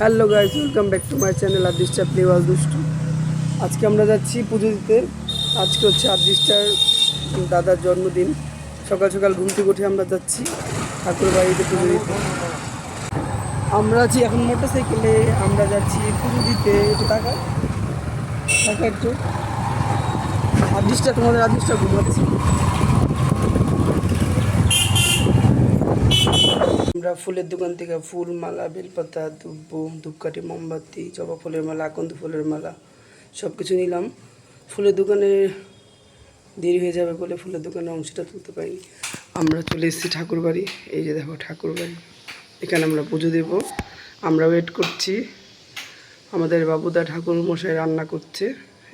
Hello guys welcome back to my channel আদিষ্টার প্লেওয়াজ দুষ্টু। আজকে আমরা যাচ্ছি পুজো দিতে। আজকে হচ্ছে আদিষ্টার দাদার জন্মদিন। সকাল সকাল ঘুম থেকে উঠে আমরা যাচ্ছি ঠাকুর বাড়িতে পুজো দিতে। আমরা আছি এখন মোটর সাইকেলে আমরা যাচ্ছি পুজো দিতে। একটু টাকা টাকা একটু। আদিষ্টা, তোমাদের আদিষ্টা ঘুমাচ্ছি। আমরা ফুলের দোকান থেকে ফুল মালা, বেলপাতা, দুব্ব, ধূপকাঠি, মোমবাতি, জবা ফুলের মালা, আকন্দ ফুলের মালা সব কিছু নিলাম। ফুলের দোকানে দেরি হয়ে যাবে বলে ফুলের দোকানে অংশটা তুলতে পারিনি। আমরা চলে এসেছি ঠাকুর বাড়ি। এই যে দেখো ঠাকুর বাড়ি। এখানে আমরা পুজো দেব। আমরা ওয়েট করছি। আমাদের বাবুদা ঠাকুর মশাই রান্না করছে।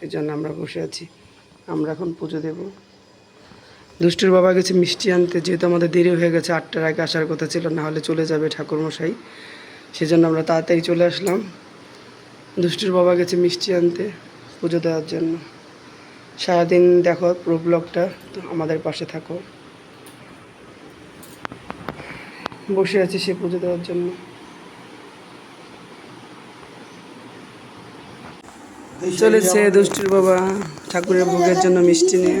এই জন্য আমরা বসে আছি। আমরা এখন পুজো দেবো। দুষ্টুর বাবা গেছে মিষ্টি আনতে, যেহেতু আমাদের দেরি হয়ে গেছে, আটটার আগে আসার কথা ছিল, না হলে চলে যাবে ঠাকুরমশাই। সেজন্য আমরা তাড়াতাড়ি চলে আসলাম। দুষ্টুর বাবা গেছে মিষ্টি আনতে পুজো দেওয়ার জন্য। সারাদিন দেখো পুরো ব্লগটা আমাদের পাশে থাকো। বসে আছি সে পুজো দেওয়ার জন্য। চলেছে দুষ্টুর বাবা ঠাকুরের ভোগের জন্য মিষ্টি নিয়ে।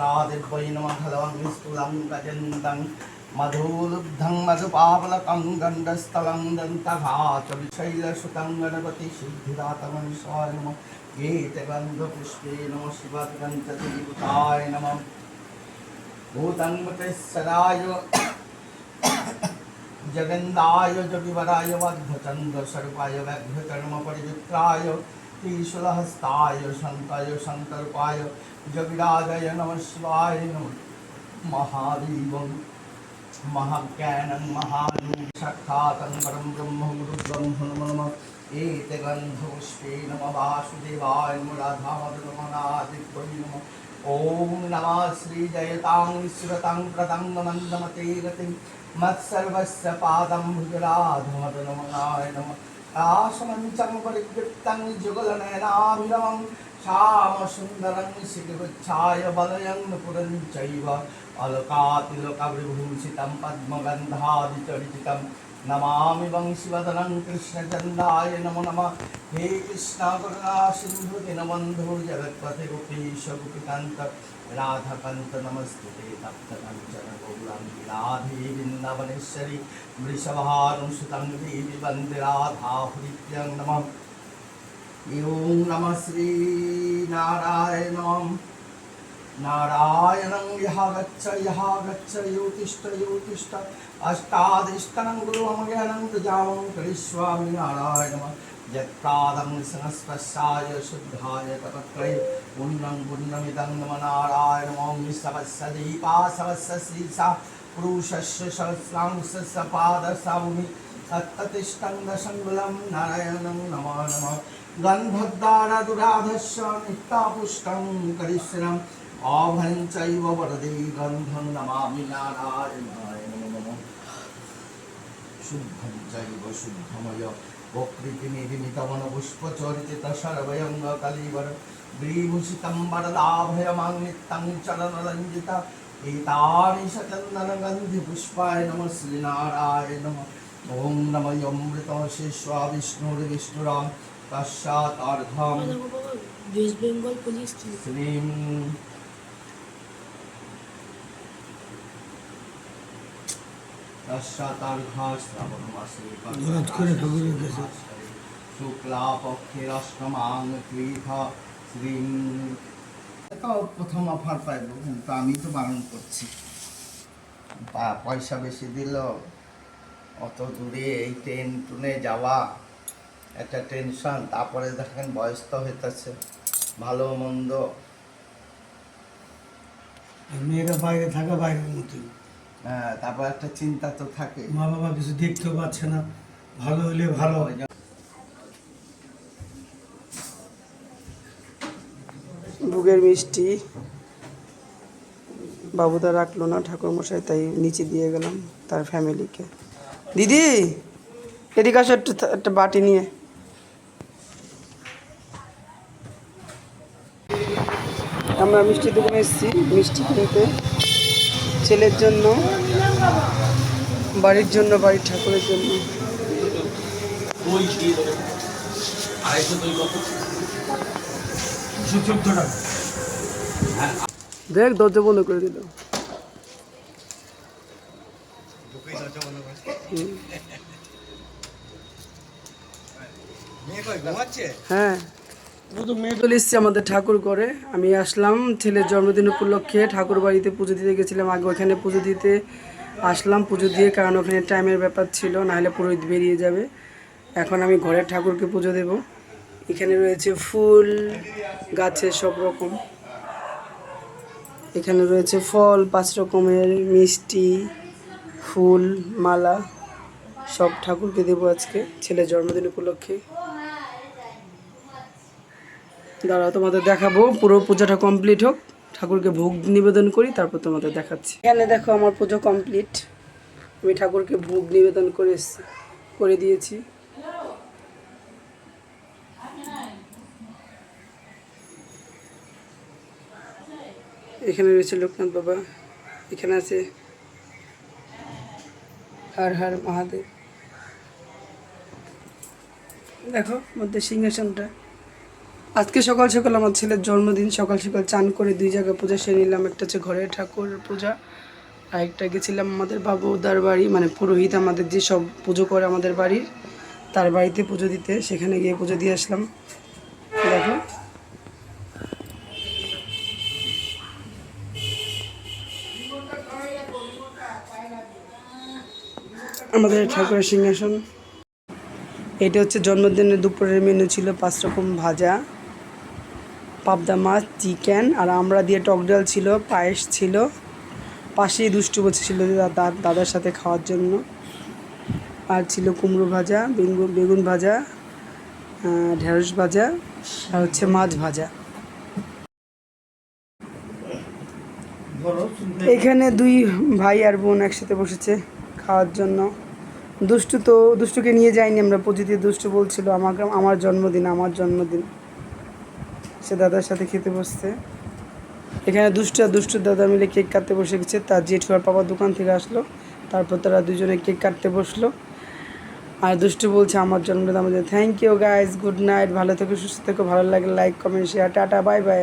भगवन् विष्णुलं गजन्दं मधुलुब्धं मधुपावलकं गण्डस्थलं दन्तघाच विशैलसुतं गणपति सिद्धिदातमनिषाय नमः गीतगन्धपुष्पे नमः शिवगन्धदेवताय नमः भूतं सदाय जगन्दाय जगिवराय वध्वचन्द्रस्वरूपाय व्यघ्रकर्मपरिवित्राय त्रिशूलहस्ताय शङ्काय शङ्करपाय जगिराजय नमः शिवाय नमः महादेवं महाज्ञानं महानूं साक्षातं परं ब्रह्म गुरुब्रह्म नमो नमः एते गन्धपुष्पे नमः वासुदेवाय नमो राधामधुरमनादित्यै नमः ॐ नमः श्रीजयतां विश्रतां प्रदङ्गमन्दमते गतिं मत्सर्वस्य पादं भुजराधमदनमनाय नमः ఆసమంచం పరికృప్తం జుగలనయనాభిరమం శ్యామసుందరం శిఖిఛాయ వలయం పురం చైవ అలకాతిలక విభూషితం పద్మగంధాది చరిచితం. নমামি বংশীবদনং কৃষ্ণচন্দায় নমো নম হে কৃষ্ণাকরণা সিন্ধু দীনবন্ধু জগৎপথে গোপীশ গোপীকান্ত রাধাকান্ত নমস্তে তপ্তকাঞ্চন গৌরাঙ্গী রাধে বৃন্দাবনেশ্বরী বৃষভারুষুতং দেবী বন্দে রাধা হরিপ্রিয়ং নম ইং নম শ্রীনারায়ণ नारायणं यः गच्छ यः गच्छ योतिष्ठ योतिष्ठ अष्टादिष्टनं गुरुमज्ञानं प्रजामं करिष्यामि नारायणम् यत्प्रादं संस्पशाय शुद्धाय तपत्रये पुण्यं पुण्यमिदं नम नारायणमौं सवस्य दीपा सवस्य श्रीसा पुरुषस्य सहस्रांशस्य पादसामुनि तत्ततिष्ठं दशङ्गुलं नारायणं नमो नमः गन्धद्वारदुराधस्य नित्यापुष्टं करिष्यम् आभं चैव वरदे गन्धं नमामि नारायणाय नमो नमः शुद्धं चैव शुद्धमय वक्रीतिनिधिमितमनपुष्पचरित सर्वयङ्गकलिवर व्रीभूषितं वरदाभयमां नित्यं चरणरञ्जित एतानि सकन्दनगन्धिपुष्पाय नमः श्रीनारायण नमः ॐ नम यमृतशिष्वा विष्णुर्विष्णुरां पश्चातार्घां ওয়েস্ট বেঙ্গল পুলিশ শ্রীं পশ্চাতার্ঘা শ্রাবণমাসে হঠাৎ করে ঠাকুরের অষ্টমাং ত্রিধ প্রথম অফার পাইব কিন্তু আমি তো বারণ করছি। পয়সা বেশি দিল অত দূরে এই ট্রেন টুনে যাওয়া একটা টেনশন তারপরে দেখেন বয়স তো হইতেছে ভালো মন্দ। মেয়েরা বাইরে থাকা বাইরের মতোই। হ্যাঁ, হ্যাঁ, তারপর একটা চিন্তা তো থাকে মা বাবা কিছু দেখতেও পাচ্ছে না। ভালো হলে ভালো হয়। বুকের মিষ্টি বাবুদা রাখল না ঠাকুরমশাই তাই নিচে দিয়ে গেলাম তার ফ্যামিলিকে। দিদি এদিকে আসো একটা একটা বাটি নিয়ে। আমরা মিষ্টি দোকানে এসেছি মিষ্টি কিনতে। ছেলের জন্য বাড়ির জন্য বাড়ির ঠাকুরের জন্য। দেখ দরজা বন্ধ করে দিল হ্যাঁ। চলে আমাদের ঠাকুর ঘরে। আমি আসলাম, ছেলের জন্মদিন উপলক্ষে ঠাকুর বাড়িতে পুজো দিতে গেছিলাম। আগে ওখানে পুজো দিতে আসলাম, পুজো দিয়ে কারণ ওখানে টাইমের ব্যাপার ছিল, নাহলে পুরোহিত বেরিয়ে যাবে। এখন আমি ঘরের ঠাকুরকে পুজো দেব। এখানে রয়েছে ফুল, গাছে সব রকম। এখানে রয়েছে ফল, পাঁচ রকমের মিষ্টি, ফুল, মালা সব ঠাকুরকে দেবো আজকে, ছেলের জন্মদিন উপলক্ষে। দাঁড়াও, তোমাদের দেখাবো। পুরো পূজাটা কমপ্লিট হোক। ঠাকুরকে ভোগ নিবেদন করি, তারপর তোমাদের দেখাচ্ছি। এখানে দেখো আমার পুজো কমপ্লিট আমি ঠাকুরকে ভোগ নিবেদন করে করে দিয়েছি। এখানে রয়েছে লোকনাথ বাবা। এখানে আছে হার হার মহাদেব। দেখো, মধ্যে সিংহাসনটা। আজকে সকাল সকাল আমার ছেলের জন্মদিন, সকাল সকাল চান করে দুই জায়গায় পূজা সেরে নিলাম। একটা হচ্ছে ঘরের ঠাকুর পূজা আর একটা গেছিলাম আমাদের বাবুদার বাড়ি মানে পুরোহিত আমাদের যে সব পুজো করে আমাদের বাড়ির, তার বাড়িতে পুজো দিতে, সেখানে গিয়ে পুজো দিয়ে আসলাম। দেখো। আমাদের ঠাকুরের সিংহাসন। এটা হচ্ছে জন্মদিনের দুপুরের মেনু ছিল পাঁচ রকম ভাজা। পাবদা মাছ, চিকেন, আর আমরা দিয়ে টক ডাল ছিল, পায়েস ছিল। পাশেই দুষ্টু বসেছিল দাদা দাদার সাথে খাওয়ার জন্য। আর ছিল কুমড়ো ভাজা বেগুন বেগুন ভাজা ঢেঁড়স ভাজা, আর হচ্ছে মাছ ভাজা। এখানে দুই ভাই আর বোন একসাথে বসেছে খাওয়ার জন্য। দুষ্টু তো, দুষ্টুকে নিয়ে যাইনি আমরা পুজোতে দুষ্টু বলছিল, আমাকে, আমার জন্মদিন আমার জন্মদিন। সে দাদার সাথে খেতে বসছে। এখানে দুষ্টু আর দুষ্টুর দাদা মিলে কেক কাটতে বসে গেছে। তার জেঠু আর পাপা দোকান থেকে আসলো। তারপর তারা দুজনে কেক কাটতে বসল। আর দুষ্টু বলছে, আমার জন্মদিন আমাদের। Thank you guys good night ভালো থেকো, সুস্থ থেকো। ভালো লাগে like comment share tata bye bye